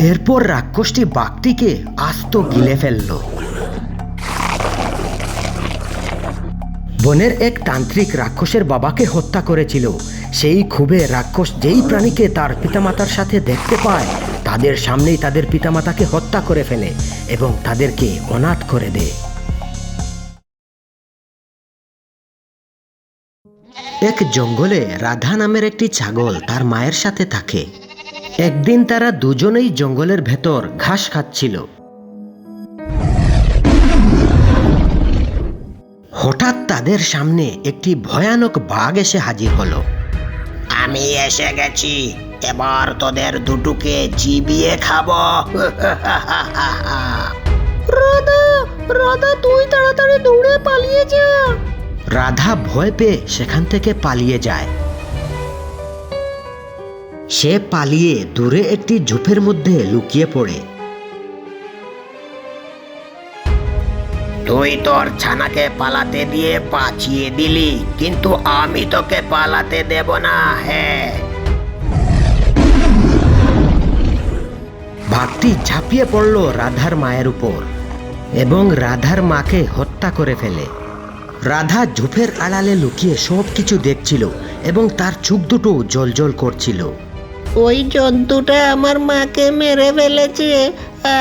এরপর রাক্ষসটি বাঘটিকে আস্ত গিলে ফেলল। বনের এক তান্ত্রিক রাক্ষসের বাবাকে হত্যা করেছিল। সেই ক্ষোভে রাক্ষস যেই প্রাণীকে তার পিতামাতার সাথে দেখতে পায়, তাদের সামনেই তাদের পিতামাতাকে হত্যা করে ফেলে এবং তাদেরকে অনাথ করে দেয়। এক জঙ্গলে রাধা নামের একটি ছাগল তার মায়ের সাথে থাকে। একদিন তারা দুজনেই জঙ্গলের ভেতর ঘাস খাচ্ছিল। হঠাৎ তাদের সামনে একটি ভয়ানক বাঘ এসে হাজির হলো। আমি এসে গেছি এবার তোদের দুটোকে চিবিয়ে খাব। রাধা রাধা তুই তাড়াতাড়ি দৌড়ে পালিয়ে যা। রাধা ভয় পেয়ে সেখান থেকে পালিয়ে যায়। সে পালিয়ে দূরে একটি ঝোপের মধ্যে লুকিয়ে পড়ে। তুই তোর ছানাকে পালাতে দিয়ে পাচিয়ে দিলি কিন্তু আমি তোকে পালাতে দেব না হ্যাঁ বাঘটি ঝাঁপিয়ে পড়ল রাধার মায়ের উপর এবং রাধার মাকে হত্যা করে ফেলে। রাধা ঝোপের আড়ালে লুকিয়ে সব কিছু দেখছিল এবং তার চোখ দুটো জলজল করছিল। ওই জন্তুটা আমার মাকে মেরে ফেলেছে।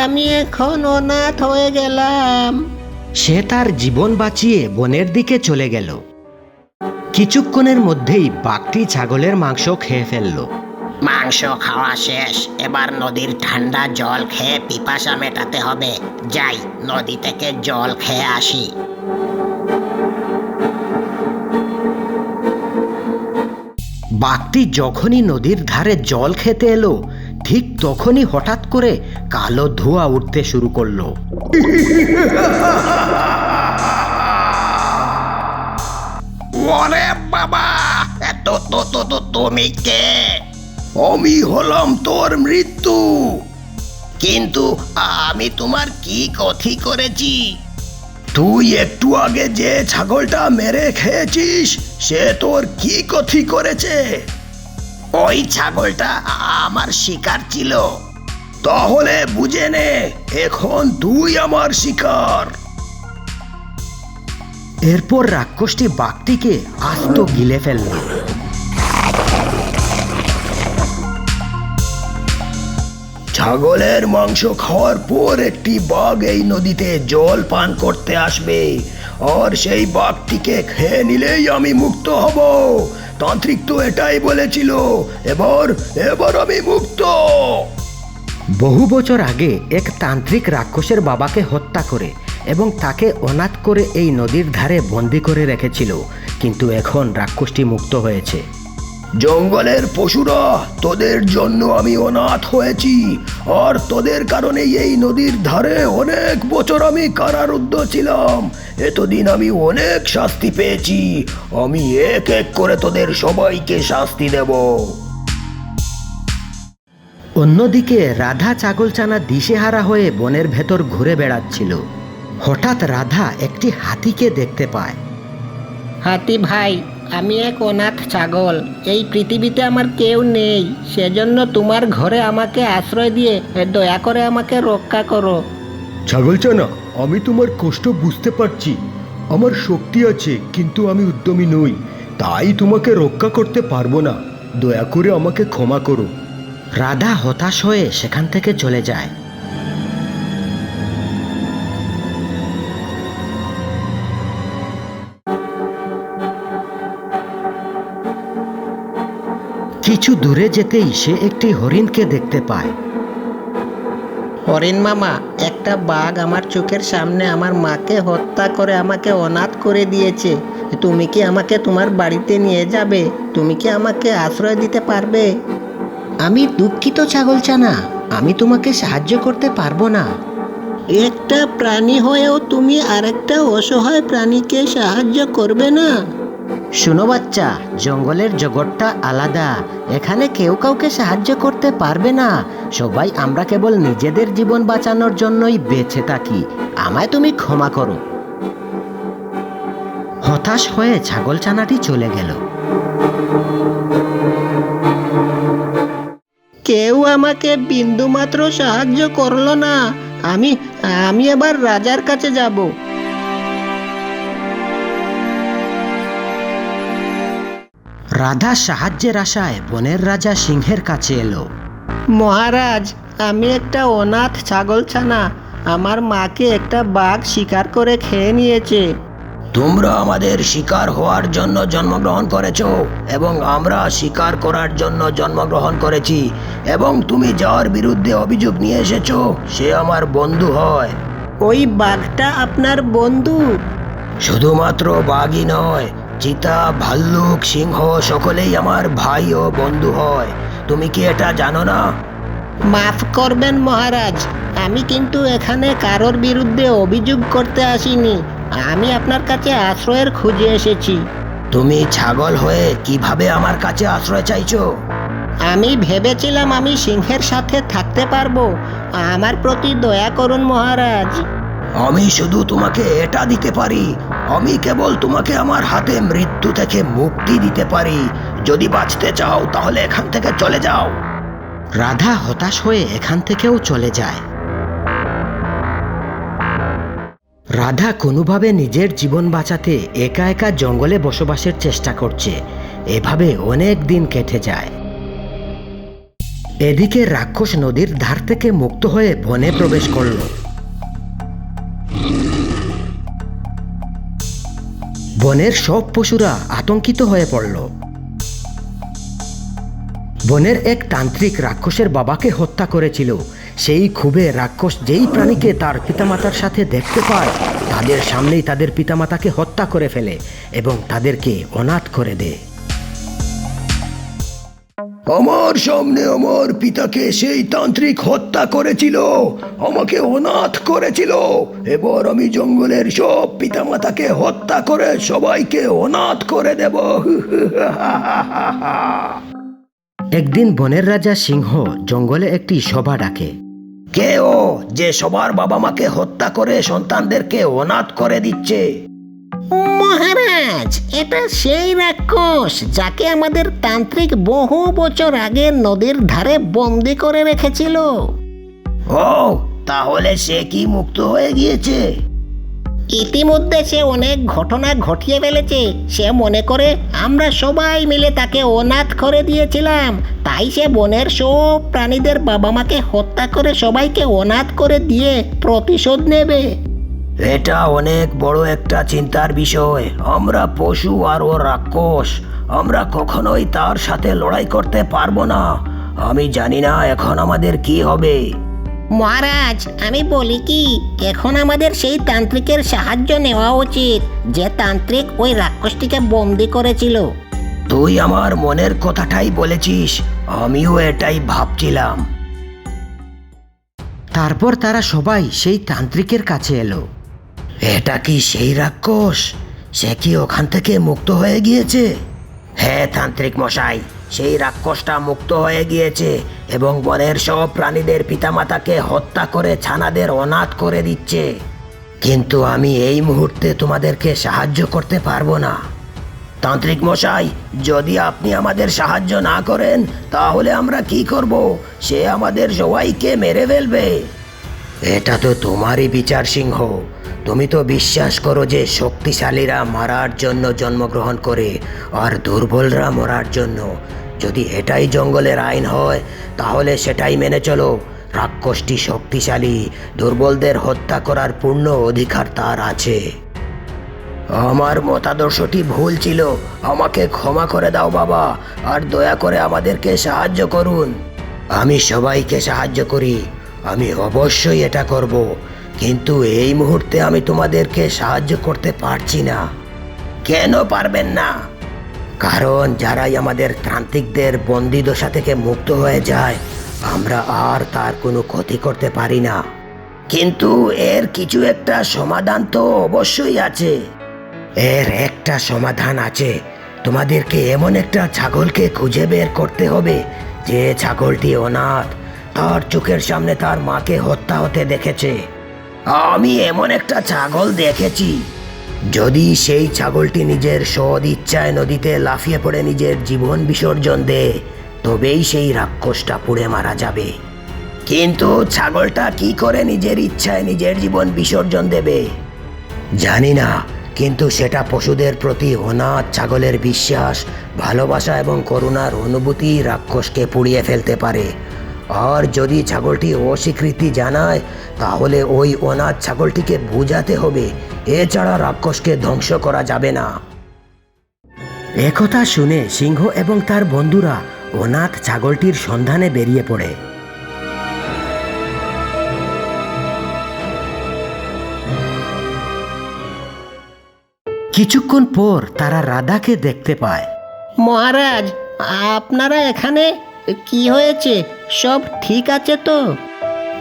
আমি এখন অনাথ হয়ে গেলাম। সে তার জীবন বাঁচিয়ে বনের দিকে চলে গেল। কিছুক্ষণের মধ্যেই বাঘটি ছাগলের মাংস খেয়ে ফেলল। মাংস খাওয়া শেষ। এবার নদীর ঠান্ডা জল খেয়ে পিপাসা মেটাতে হবে। যাই নদী থেকে জল খেয়ে আসি। বাঘটি যখনই নদীর ধারে জল খেতে এলো, ঠিক তখনই হঠাৎ করে কালো ধোঁয়া উঠতে শুরু করল। এত তুমি কে? আমি হলাম তোর মৃত্যু। কিন্তু আমি তোমার কি ক্ষতি করেছি? তুই একটু আগে যে ছাগলটা মেরে খেয়েছিস, সে তোর কি কথি করেছে? ওই ছাগলটা আমার শিকার ছিল। তাহলে বুঝে নে, এখন তুই আমার শিকার। এরপর রাক্ষসটি বাঘটিকে আস্ত গিলে ফেলল। ছাগলের মাংস খাওয়ার পর একটি বাঘ এই নদীতে জল পান করতে আসবে। আর সেই বাঘটিকে খেয়ে নিলেই আমি মুক্ত হব। তান্ত্রিক তো এটাই বলেছিল, এবার এবার আমি মুক্ত! বহু বছর আগে এক তান্ত্রিক রাক্ষসের বাবাকে হত্যা করে এবং তাকে অনাথ করে এই নদীর ধারে বন্দি করে রেখেছিল। কিন্তু এখন রাক্ষসটি মুক্ত হয়েছে। জঙ্গলের পশুরা তোদের জন্য আমি অনাথ হয়েছি। আর তোদের কারণে এই নদীর ধারে অনেক বছর আমি কারারুদ্ধ ছিলাম। এতদিন আমি অনেক শাস্তি পেয়েছি। আমি এক এক করে তোদের সবাইকে শাস্তি দেব। অন্যদিকে রাধা ছাগলচানা দিশেহারা হয়ে বনের ভেতর ঘুরে বেড়াচ্ছিল। হঠাৎ রাধা একটি হাতিকে দেখতে পায়। হাতি ভাই আমি এক অনাথ ছাগল। এই পৃথিবীতে আমার কেউ নেই। সেজন্য তোমার ঘরে আমাকে আশ্রয় দিয়ে দয়া করে আমাকে রক্ষা করো। ছাগল ছাগলচানা আমি তোমার কষ্ট বুঝতে পারছি। আমার শক্তি আছে কিন্তু আমি উদ্যমী নই। তাই তোমাকে রক্ষা করতে পারব না। দয়া করে আমাকে ক্ষমা করো। রাধা হতাশ হয়ে সেখান থেকে চলে যায়। কিছু দূরে যেতেই সে একটি হরিণকে দেখতে পায়। হরিণ মামা একটা বাঘ আমার চোখের সামনে আমার মাকে হত্যা করে আমাকে অনাথ করে দিয়েছে। তুমি কি আমাকে তোমার বাড়িতে নিয়ে যাবে? তুমি কি আমাকে আশ্রয় দিতে পারবে? আমি দুঃখিত ছাগলচানা আমি তোমাকে সাহায্য করতে পারব না। একটা প্রাণী হয়েও তুমি আরেকটা অসহায় প্রাণীকে সাহায্য করবে না? শুনো বাচ্চা, জঙ্গলের জগৎটা আলাদা। এখানে কেউ কাউকে সাহায্য করতে পারবে না। সবাই আমরা কেবল নিজেদের জীবন বাঁচানোর জন্যই বেঁচে থাকি। আমায় তুমি ক্ষমা করো। হতাশ হয়ে ছাগলছানাটি চলে গেল। কেউ আমাকে বিন্দুমাত্র সাহায্য করল না। আমি আমি এবার রাজার কাছে যাব। রাধা সাহায্যের আশায় বনের রাজা সিংহের কাছে এলো। মহারাজ আমি একটা অনাথ ছাগলছানা। আমার মাকে একটা বাঘ শিকার করে খেয়ে নিয়েছে। তোমরা আমাদের শিকার হওয়ার জন্য জন্মগ্রহণ করেছ এবং আমরা শিকার করার জন্য জন্মগ্রহণ করেছি এবং তুমি যাওয়ার বিরুদ্ধে অভিযোগ নিয়ে এসেছ সে আমার বন্ধু হয়। ওই বাঘটা আপনার বন্ধু। শুধুমাত্র বাঘই নয় চিতা ভাল্লুক সিংহ সকলেই আমার ভাই ও বন্ধু হয়। তুমি কি এটা জানো না? মাফ করবেন মহারাজ আমি কিন্তু এখানে কারোর বিরুদ্ধে অভিযোগ করতে আসিনি। আমি আপনার কাছে আশ্রয়ের খুঁজে এসেছি। তুমি ছাগল হয়ে কীভাবে আমার কাছে আশ্রয় চাইছো? আমি ভেবেছিলাম আমি সিংহের সাথে থাকতে পারব। আমার প্রতি দয়া করুন মহারাজ। আমি শুধু তোমাকে এটা দিতে পারি। আমি কেবল তোমাকে আমার হাতে মৃত্যু থেকে মুক্তি দিতে পারি। যদি বাঁচতে চাও, তাহলে এখান থেকে চলে যাও। রাধা হতাশ হয়ে এখান থেকেও চলে যায়। রাধা কোনোভাবে নিজের জীবন বাঁচাতে একা একা জঙ্গলে বসবাসের চেষ্টা করছে। এভাবে অনেক দিন কেটে যায়। এদিকে রাক্ষস নদীর ধার থেকে মুক্ত হয়ে বনে প্রবেশ করল। বনের সব পশুরা আতঙ্কিত হয়ে পড়ল। বনের এক তান্ত্রিক রাক্ষসের বাবাকে হত্যা করেছিল। সেই ক্ষোভে রাক্ষস যেই প্রাণীকে তার পিতামাতার সাথে দেখতে পায়, তাদের সামনেই তাদের পিতামাতাকে হত্যা করে ফেলে এবং তাদেরকে অনাথ করে দেয়। আমার সামনে আমার পিতাকে সেই তান্ত্রিক হত্যা করেছিল আমাকে অনাথ করেছিল। এবার আমি জঙ্গলের সব পিতামাতাকে হত্যা করে সবাইকে অনাথ করে দেব। একদিন বনের রাজা সিংহ জঙ্গলে একটি সভা ডাকে। কে ও যে সবার বাবা মাকে হত্যা করে সন্তানদেরকে অনাথ করে দিচ্ছে? মহারাজ এটা সেই রাক্ষস যাকে আমাদের তান্ত্রিক বহু বছর আগে নদীর ধারে বন্দি করে রেখেছিল। ও তাহলে সে কি মুক্ত হয়ে গিয়েছে? ইতিমধ্যে সে অনেক ঘটনা ঘটিয়ে ফেলেছে। সে মনে করে আমরা সবাই মিলে তাকে অনাথ করে দিয়েছিলাম। তাই সে বনের সব প্রাণীদের বাবা মাকে হত্যা করে সবাইকে অনাথ করে দিয়ে প্রতিশোধ নেবে। এটা অনেক বড় একটা চিন্তার বিষয়। আমরা পশু আর ও রাক্ষস। আমরা কখনোই তার সাথে লড়াই করতে পারব না। আমি জানি না এখন আমাদের কি হবে। মহারাজ আমি বলি কি এখন আমাদের সেই তান্ত্রিকের সাহায্য নেওয়া উচিত যে তান্ত্রিক ওই রাক্ষসটিকে বন্দি করেছিল। তুই আমার মনের কথাটাই বলেছিস আমিও এটাই ভাবছিলাম। তারপর তারা সবাই সেই তান্ত্রিকের কাছে এলো। এটা কি সেই রাক্ষস? সে কি ওখান থেকে মুক্ত হয়ে গিয়েছে? হ্যাঁ তান্ত্রিক মশাই, সেই রাক্ষসটা মুক্ত হয়ে গিয়েছে এবং বনের সব প্রাণীদের পিতামাতাকে হত্যা করে ছানাদের অনাথ করে দিচ্ছে। কিন্তু আমি এই মুহূর্তে তোমাদেরকে সাহায্য করতে পারব না। তান্ত্রিক মশাই, যদি আপনি আমাদের সাহায্য না করেন, তাহলে আমরা কি করব? সে আমাদের সবাইকে মেরে ফেলবে। এটা তো তোমারই বিচার সিংহ। তুমি তো বিশ্বাস করো যে শক্তিশালীরা মারার জন্য জন্মগ্রহণ করে আর দুর্বলরা মরার জন্য। যদি এটাই জঙ্গলের আইন হয়, তাহলে সেটাই মেনে চলো। রাক্ষসটি শক্তিশালী, দুর্বলদের হত্যা করার পূর্ণ অধিকার তার আছে। আমার মতাদর্শটি ভুল ছিল। আমাকে ক্ষমা করে দাও বাবা, আর দয়া করে আমাদেরকে সাহায্য করুন। আমি সবাইকে সাহায্য করি। আমি অবশ্যই এটা করব। কিন্তু এই মুহূর্তে আমি তোমাদেরকে সাহায্য করতে পারছি না। কেন পারবেন না? কারণ যারাই আমাদের তান্ত্রিকদের বন্দিদশা থেকে মুক্ত হয়ে যায়, আমরা আর তার কোনো ক্ষতি করতে পারি না। কিন্তু এর কিছু একটা সমাধান তো অবশ্যই আছে। এর একটা সমাধান আছে। তোমাদেরকে এমন একটা ছাগলকে খুঁজে বের করতে হবে, যে ছাগলটি অনাথ, তার চোখের সামনে তার মাকে হত্যা হতে দেখেছে। আমি এমন একটা ছাগল দেখেছি। যদি সেই ছাগলটি নিজের সদ ইচ্ছায় নদীতে লাফিয়ে পড়ে নিজের জীবন বিসর্জন দেয় তবেই সেই রাক্ষসটা পুড়ে মারা যাবে। কিন্তু ছাগলটা কি করে নিজের ইচ্ছায় নিজের জীবন বিসর্জন দেবে? জানি না, কিন্তু সেটা পশুদের প্রতি অনাথ ছাগলের বিশ্বাস, ভালোবাসা এবং করুণার অনুভূতি রাক্ষসকে পুড়িয়ে ফেলতে পারে। আর যদি ছাগলটি অস্বীকৃতি জানায়, তাহলে ওই অনাথ ছাগলটিকে বুঝাতে হবে। এছাড়া রাক্ষসকে ধ্বংস করা যাবে না। একথা শুনে সিংহ এবং তার বন্ধুরা অনাথ ছাগলটির সন্ধানে বেরিয়ে পড়ে। কিছুক্ষণ পর তারা রাধাকে দেখতে পায়। মহারাজ, আপনারা এখানে? কি হয়েছে? সব ঠিক আছে তো?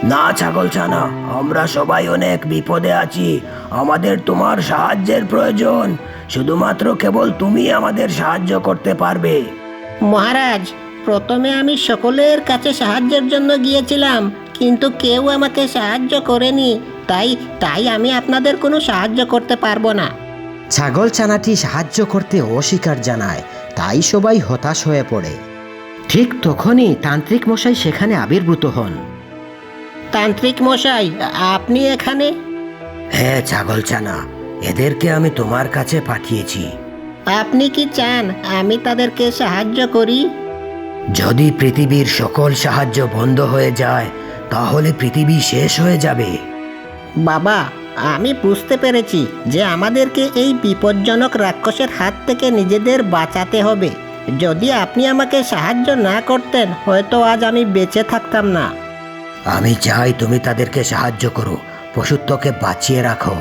না ছাগল ছানা আমরা সবাই অনেক বিপদে আছি। আমাদের তোমার সাহায্যের প্রয়োজন। শুধুমাত্র কেবল তুমি আমাদের সাহায্য করতে পারবে। মহারাজ প্রথমে আমি সকলের কাছে সাহায্যের জন্য গিয়েছিলাম কিন্তু কেউ আমাকে সাহায্য করেনি তাই তাই আমি আপনাদের কোনো সাহায্য করতে পারব না। ছাগল ছানাটি সাহায্য করতে অস্বীকার জানায় তাই সবাই হতাশ হয়ে পড়ে। ঠিক তখনই তান্ত্রিক মশাই সেখানে আবির্ভূত হন। তান্ত্রিক মশাই আপনি এখানে? হ্যাঁ ছাগল ছানা এদেরকে আমি তোমার কাছে পাঠিয়েছি। আপনি কি চান আমি তাদেরকে সাহায্য করি? যদি পৃথিবীর সকল সাহায্য বন্ধ হয়ে যায় তাহলে পৃথিবী শেষ হয়ে যাবে। বাবা আমি বুঝতে পেরেছি যে আমাদেরকে এই বিপজ্জনক রাক্ষসের হাত থেকে নিজেদের বাঁচাতে হবে। যদি আপনি আমাকে সাহায্য না করতেন, হয়তো আজ আমি বেঁচে থাকতাম না। আমি চাই তুমি তাদেরকে সাহায্য করো, পশুত্বকে বাঁচিয়ে রাখো।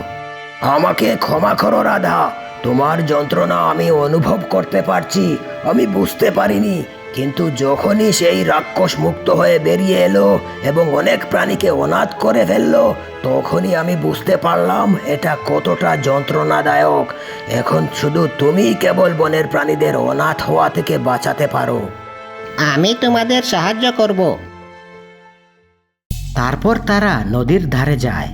আমাকে ক্ষমা করো, রাধা। তোমার যন্ত্রণা আমি অনুভব করতে পারছি, আমি বুঝতে পারিনি। কিন্তু যখনই সেই রাক্ষস মুক্ত হয়ে বেরিয়ে এলো এবং অনেক প্রাণীকে অনাথ করে ফেলল তখনই আমি বুঝতে পারলাম এটা কতটা যন্ত্রণাদায়ক। এখন শুধু তুমিই কেবল বনের প্রাণীদের অনাথ হওয়া থেকে বাঁচাতে পারো। আমি তোমাদের সাহায্য করব। তারপর তারা নদীর ধারে যায়।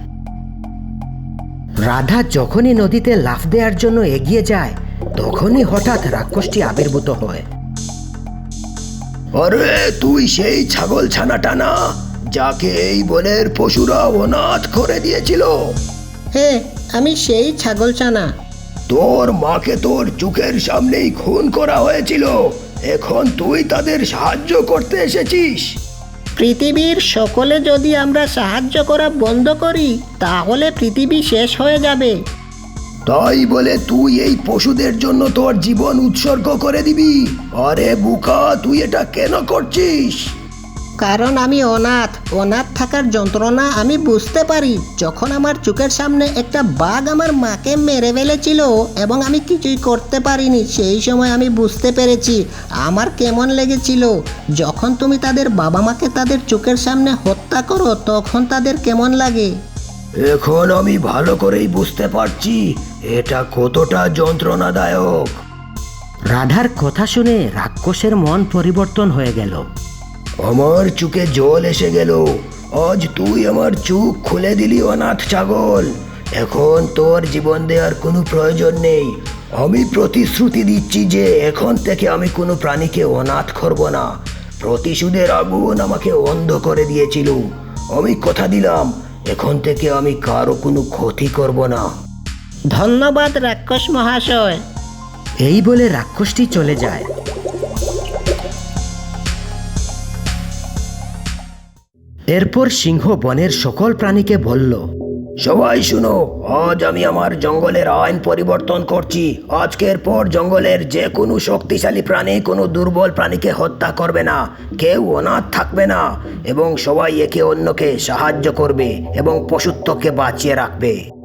রাধা যখনই নদীতে লাফ দেওয়ার জন্য এগিয়ে যায় তখনই হঠাৎ রাক্ষসটি আবির্ভূত হয়। আরে তুই সেই ছাগল ছানাটা না যাকে এই বনের পশুরা অনাথ করে দিয়েছিল। হ্যাঁ আমি সেই ছাগলছানা। তোর মাকে তোর চোখের সামনেই খুন করা হয়েছিল। এখন তুই তাদের সাহায্য করতে এসেছিস। পৃথিবীর সকলে যদি আমরা সাহায্য করা বন্ধ করি তাহলে পৃথিবী শেষ হয়ে যাবে। তাই বলে তুই এই পশুদের জন্য তোর জীবন উৎসর্গ করে দিবি। আরে বুকা, তুই এটা কেন করছিস? কারণ আমি অনাথ। অনাথ থাকার যন্ত্রণা আমি বুঝতে পারি। যখন আমার চোখের সামনে একটা বাঘ আমার মাকে মেরে ফেলেছিল এবং আমি কিছুই করতে পারিনি, সেই সময় আমি বুঝতে পেরেছি আমার কেমন লেগেছিল। যখন তুমি তাদের বাবা মাকে তাদের চোখের সামনে হত্যা করো, তখন তাদের কেমন লাগে? এখন আমি ভালো করেই বুঝতে পারছি এটা কতটা যন্ত্রণাদায়ক। রাধার কথা শুনে রাক্ষসের মন পরিবর্তন হয়ে গেল। আমার চোখে জল এসে গেল। আজ তুই আমার চোখ খুলে দিলি অনাথ ছাগল। এখন তোর জীবন দেওয়ার কোনো প্রয়োজন নেই। আমি প্রতিশ্রুতি দিচ্ছি যে এখন থেকে আমি কোনো প্রাণীকে অনাথ করব না। প্রতিশোধের আগুন আমাকে অন্ধ করে দিয়েছিল। আমি কথা দিলাম এখন থেকে আমি কারও কোনো ক্ষতি করব না। ধন্যবাদ রাক্ষস মহাশয়। এই বলে রাক্ষসটি চলে যায়। এরপর সিংহ বনের সকল প্রাণীকে বলল সবাই শুনো, আজ আমি আমার জঙ্গলের আইন পরিবর্তন করছি। আজকের পর জঙ্গলের যে কোনো শক্তিশালী প্রাণী কোনো দুর্বল প্রাণীকে হত্যা করবে না, কেউ অনাথ থাকবে না, এবং সবাই একে অন্যকে সাহায্য করবে এবং পশুত্বকে বাঁচিয়ে রাখবে।